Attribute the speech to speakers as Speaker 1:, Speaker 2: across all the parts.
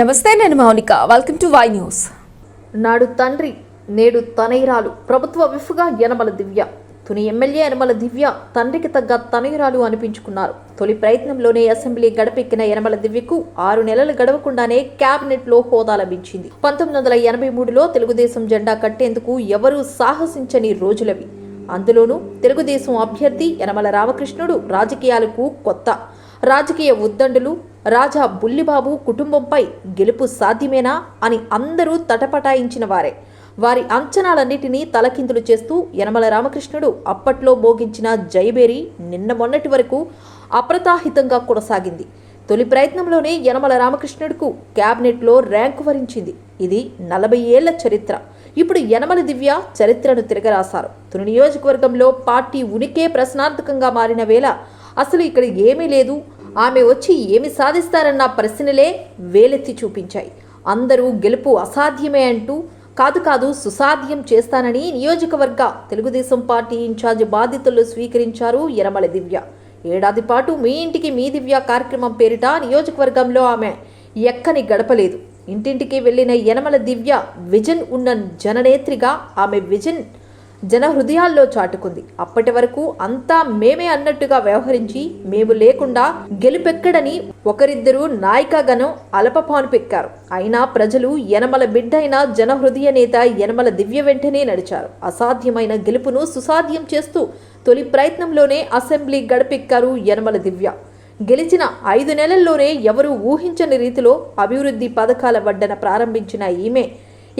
Speaker 1: నమస్తే నేను Mounika. Welcome to Y news
Speaker 2: నాడు తండ్రి నేడు తనయురాలు. ప్రభుత్వ విఫ్గా యనమల దివ్య. తుని ఎమ్మెల్యే యనమల దివ్య తండ్రికి తగ్గ తనయురాలు అనిపించుకున్నారు. తొలి ప్రయత్నంలోనే అసెంబ్లీ గడపెక్కిన యనమల దివ్యకు ఆరు నెలలు గడవకుండానే క్యాబినెట్లో లో హోదా లభించింది. పంతొమ్మిది వందల ఎనభై మూడులో తెలుగుదేశం జెండా కట్టేందుకు ఎవరూ సాహసించని రోజులవి. అందులోనూ తెలుగుదేశం అభ్యర్థి యనమల రామకృష్ణుడు రాజకీయాలకు కొత్త. రాజకీయ ఉద్దండులు రాజా బుల్లిబాబు కుటుంబంపై గెలుపు సాధ్యమేనా అని అందరూ తటపటాయించిన వారే. వారి అంచనాలన్నిటినీ తలకిందులు చేస్తూ యనమల రామకృష్ణుడు అప్పట్లో మోగించిన జయబేరి నిన్న మొన్నటి వరకు అప్రతాహితంగా కొనసాగింది. తొలి ప్రయత్నంలోనే యనమల రామకృష్ణుడుకు క్యాబినెట్లో ర్యాంకు వరించింది. ఇది నలభై ఏళ్ళ చరిత్ర. ఇప్పుడు యనమల దివ్య చరిత్రను తిరగరాశారు. తుని నియోజకవర్గంలో పార్టీ ఉనికే ప్రశ్నార్థకంగా మారిన వేళ అసలు ఇక్కడ ఏమీ లేదు ఆమె వచ్చి ఏమి సాధిస్తారన్న ప్రశ్నలే వేలెత్తి చూపించాయి. అందరూ గెలుపు అసాధ్యమే అంటూ కాదు కాదు సుసాధ్యం చేస్తానని నియోజకవర్గ తెలుగుదేశం పార్టీ ఇన్ఛార్జ్ బాధ్యతలు స్వీకరించారు యనమల దివ్య. ఏడాది పాటు మీ ఇంటికి మీ దివ్య కార్యక్రమం పేరిట నియోజకవర్గంలో ఆమె ఎక్కని గడపలేదు. ఇంటింటికి వెళ్ళిన యనమల దివ్య విజన్ ఉన్న జననేత్రిగా ఆమె విజన్ జన హృదయాల్లో చాటుకుంది. అప్పటి వరకు అంతా మేమే అన్నట్టుగా వ్యవహరించి మేము లేకుండా గెలుపెక్కడని ఒకరిద్దరు నాయికాగనం అలపపాను పెక్కారు. అయినా ప్రజలు యనమల బిడ్డైన జన హృదయ నేత యనమల దివ్య వెంటనే నడిచారు. అసాధ్యమైన గెలుపును సుసాధ్యం చేస్తూ తొలి ప్రయత్నంలోనే అసెంబ్లీ గడపెక్కారు యనమల దివ్య. గెలిచిన ఐదు నెలల్లోనే ఎవరూ ఊహించని రీతిలో అభివృద్ధి పథకాల వడ్డన ప్రారంభించిన ఈమె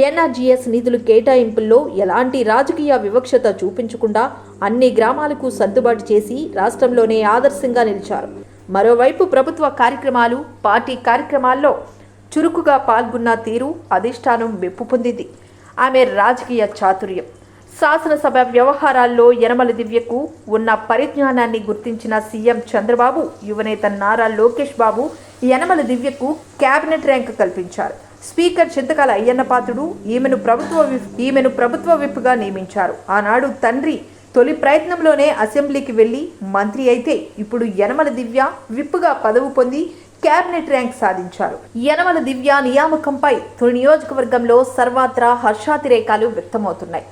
Speaker 2: ఎన్ఆర్జీఎస్ నిధులు కేటాయింపుల్లో ఎలాంటి రాజకీయ వివక్షత చూపించకుండా అన్ని గ్రామాలకు సర్దుబాటు చేసి రాష్ట్రంలోనే ఆదర్శంగా నిలిచారు. మరోవైపు ప్రభుత్వ కార్యక్రమాలు పార్టీ కార్యక్రమాల్లో చురుకుగా పాల్గొన్న తీరు అధిష్టానం మెప్పు పొందింది. ఆమె రాజకీయ చాతుర్యం. శాసనసభ వ్యవహారాల్లో యనమల దివ్యకు ఉన్న పరిజ్ఞానాన్ని గుర్తించిన సీఎం చంద్రబాబు యువనేత నారా లోకేష్ బాబు యనమల దివ్యకు కేబినెట్ ర్యాంక్ కల్పించారు. స్పీకర్ చింతకాల అయ్యన్న పాత్రుడు ఈమెను ప్రభుత్వ విప్ ఈమెను ప్రభుత్వ విప్గా నియమించారు. ఆనాడు తండ్రి తొలి ప్రయత్నంలోనే అసెంబ్లీకి వెళ్ళి మంత్రి అయితే ఇప్పుడు యనమల దివ్య విప్పుగా పదవి పొంది కేబినెట్ ర్యాంక్ సాధించారు. యనమల దివ్య నియామకంపై తొలి నియోజకవర్గంలో సర్వత్రా హర్షాతిరేకాలు వ్యక్తమవుతున్నాయి.